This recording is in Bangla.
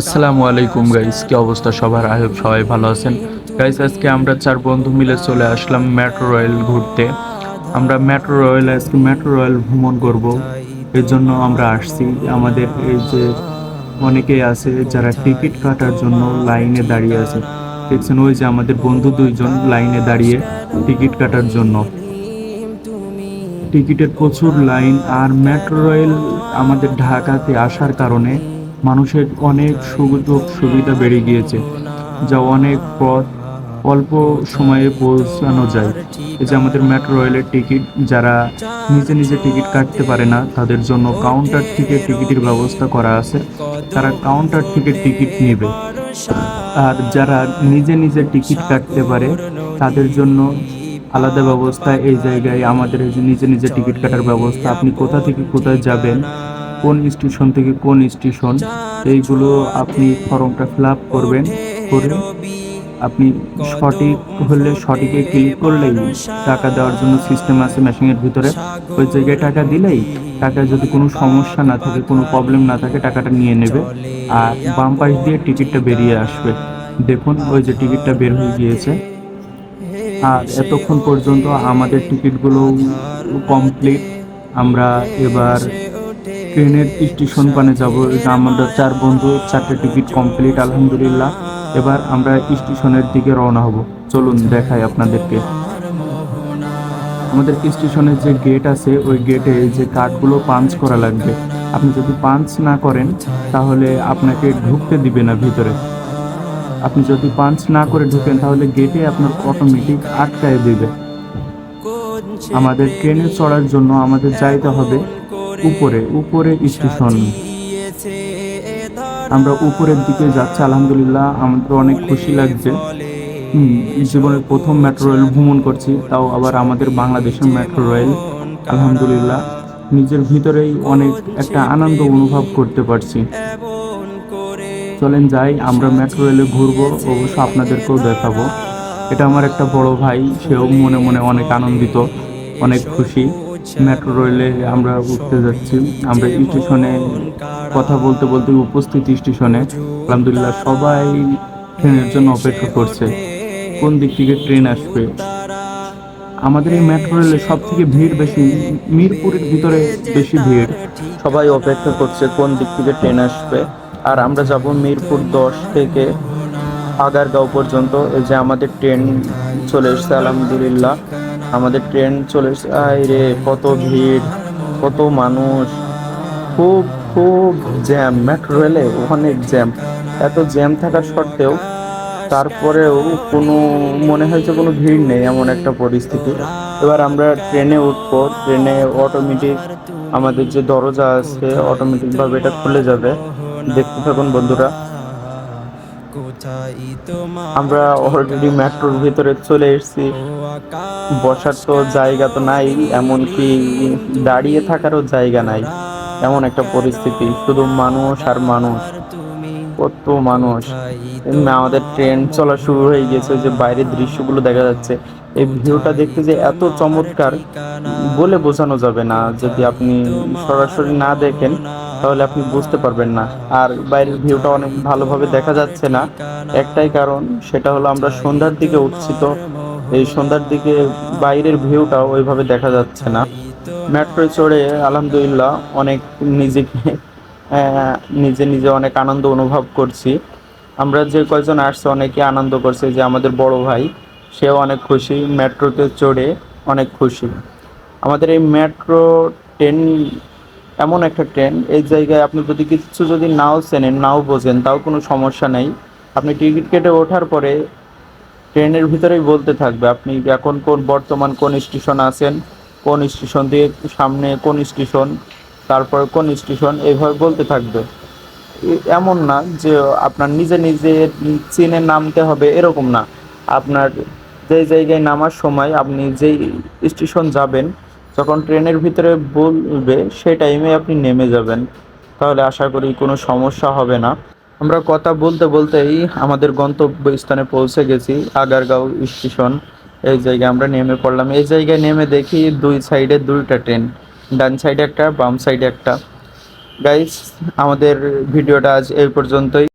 আসসালামু আলাইকুম গাইস কি অবস্থা সবার? হোপ সবাই ভালো আছেন। গাইস আজকে আমরা চার বন্ধু মিলে চলে আসলাম মেট্রো রয়েল ঘুরতে। আমরা মেট্রো রয়েল আজকে মেট্রো রয়েল ভ্রমণ করব। এর জন্য আমরা আসছি। আমাদের এই যে অনেকেই আছে যারা টিকিট কাটার জন্য লাইনে দাঁড়িয়ে আছে। দেখছেন, ওই যে আমাদের বন্ধু দুইজন লাইনে দাঁড়িয়ে টিকিট কাটার জন্য। টিকিটের প্রচুর লাইন। আর মেট্রো রেল আমাদের ঢাকাতে আসার কারণে মানুষের অনেক সুযোগ সুবিধা বেড়ে গিয়েছে, যা অনেক পথ অল্প সময়ে পৌঁছানো যায়। এই যে আমাদের মেট্রো রেলের টিকিট যারা নিজে নিজে টিকিট কাটতে পারে না, তাদের জন্য কাউন্টার থেকে টিকিটের ব্যবস্থা করা আছে। তারা কাউন্টার থেকে টিকিট নেবে। আর যারা নিজে নিজে টিকিট কাটতে পারে, তাদের জন্য আলাদা ব্যবস্থা এই জায়গায় আমাদের নিজে নিজে টিকিট কাটার ব্যবস্থা, আপনি কোথা থেকে কোথায় যাবেন কোন স্টেশন থেকে কোন স্টেশন, এইগুলো আপনি ফর্মটা ফিল আপ করবেন, করে আপনি সঠিক হলে সঠিকে ক্লিক করলেই টাকা দেওয়ার জন্য সিস্টেম আছে মেশিনের ভিতরে। ওই জায়গায় টাকা দিলেই টাকা যদি কোনো সমস্যা না থাকে, কোনো প্রবলেম না থাকে, টাকাটা নিয়ে নেবে আর বাম পাশ দিয়ে টিকিটটা বেরিয়ে আসবে। দেখুন, ওই যে টিকিটটা বের হয়ে গিয়েছে। আর এতক্ষণ পর্যন্ত আমাদের টিকিটগুলো কমপ্লিট আমরা এবার ট্রেনের স্টেশন পানে যাব। আমাদের চার বন্ধু, চারটে টিকিট কমপ্লিট, আলহামদুলিল্লাহ। এবার আমরা স্টেশনের দিকে রওনা হব। চলুন দেখাই আপনাদেরকে। আমাদের স্টেশনের যে গেট আছে, ওই গেটে যে কার্ডগুলো পাঞ্চ করা লাগবে। আপনি যদি পাঞ্চ না করেন, তাহলে আপনাকে ঢুকতে দিবে না ভিতরে। আপনি যদি পাঞ্চ না করে ঢুকেন, তাহলে গেটে আপনার অটোমেটিক আটকায় দিবে। আমাদের ট্রেনে চড়ার জন্য আমাদের যাইতে হবে। উপরে উপরে স্টেশন আমরা উপরের দিকে যাচ্ছি, আলহামদুলিল্লাহ, আমাদের অনেক খুশি লাগছে। জীবনের প্রথম মেট্রো রেল ভ্রমণ করছি, তাও আবার আমাদের বাংলাদেশের মেট্রো রেল আলহামদুলিল্লাহ। নিজের ভিতরেই অনেক একটা আনন্দ অনুভব করতে পারছি। চলেন যাই, আমরা মেট্রো রেলে ঘুরবো, অবশ্য আপনাদেরকেও দেখাবো। এটা আমার একটা বড় ভাই, সেও মনে মনে অনেক আনন্দিত, অনেক খুশি। মেট্রো রেলে আমরা উঠতে যাচ্ছি। আমরা স্টেশনে কথা বলতে বলতে উপস্থিত স্টেশনে। আলহামদুলিল্লাহ সবাই ট্রেনের জন্য অপেক্ষা করছে। কোন দিক থেকে ট্রেন আসবে? আমাদের এই মেট্রো রেলে সব থেকে ভিড় বেশি মিরপুরের ভিতরে বেশি ভিড়। সবাই অপেক্ষা করছে কোন দিক থেকে ট্রেন আসবে। আর আমরা যাব মিরপুর দশ থেকে আগারগাঁও পর্যন্ত। এই যে আমাদের ট্রেন চলে এসছে আলহামদুলিল্লাহ। আমাদের ট্রেন চলে আয় রে, কত ভিড়, কত মানুষ। খুব খুব জ্যাম মেট্রো রেলে অনেক জ্যাম। এত জ্যাম থাকার সত্ত্বেও তারপরেও কোনো, মনে হয় যে কোনো ভিড় নেই এমন একটা পরিস্থিতি। এবার আমরা ট্রেনে উঠবো, ট্রেনে অটোমেটিক আমাদের যে দরজা আছে অটোমেটিকভাবে এটা খুলে যাবে। দেখতে থাকুন বন্ধুরা। আমরা অলরেডি মেট্রোর ভিতরে চলে এসেছি। বসার তো জায়গা তো নাই এমনকি দাঁড়িয়ে থাকারও জায়গা নাই। এমন একটা পরিস্থিতি শুধু মানুষ আর মানুষ। কত মানুষ। আমাদের ট্রেন চলা শুরু হয়ে গেছে যে বাইরের দৃশ্যগুলো দেখা যাচ্ছে। এই ভিউটা দেখতে যে এত চমৎকার বলে বোঝানো যাবে না। যদি আপনি সরাসরি না দেখেন তাহলে আপনি বুঝতে পারবেন না। আর বাইরের ভিউটা অনেক ভালোভাবে দেখা যাচ্ছে না। একটাই কারণ, সেটা হলো আমরা সন্ধ্যার দিকে উঠছি তো। এই সন্ধ্যার দিকে বাইরের ভিউটা ওইভাবে দেখা যাচ্ছে না। মেট্রোয় চড়ে আলহামদুলিল্লাহ অনেক নিজেকে নিজে নিজে অনেক আনন্দ অনুভব করছি। আমরা যে কয়জন আসছে অনেকে আনন্দ করছে যে আমাদের বড় ভাই, সেও অনেক খুশি, মেট্রোতে চড়ে অনেক খুশি। আমাদের এই মেট্রো ট্রেন এমন একটা ট্রেন, এই জায়গায় আপনি যদি কিছু যদি নাও চেনেন, নাও বোঝেন, তাও কোনো সমস্যা নেই। আপনি টিকিট কেটে ওঠার পরে ট্রেনের ভিতরেই বলতে থাকবে আপনি এখন কোন বর্তমান কোন স্টেশন আছেন, কোন স্টেশন দিয়ে সামনে কোন স্টেশন, তারপর কোন স্টেশন এইভাবে বলতে থাকবে। এমন না যে আপনার নিজে নিজে চিনে নামতে হবে, এরকম না। আপনার যেই জায়গায় নামার সময় আপনি যেই স্টেশন যাবেন যখন ট্রেনের ভিতরে বলবে সেই টাইমে আপনি নেমে যাবেন। তাহলে আশা করি কোনো সমস্যা হবে না। আমরা কথা বলতে বলতেই আমাদের গন্তব্যস্থানে পৌঁছে গেছি, আগারগাঁও স্টেশন। এই জায়গায় আমরা নেমে পড়লাম। এই জায়গায় নেমে দেখি দুই সাইডে দুইটা ট্রেন ডান সাইডে একটা, বাম সাইডে একটা। গাইস আমাদের ভিডিওটা আজ এই পর্যন্তই।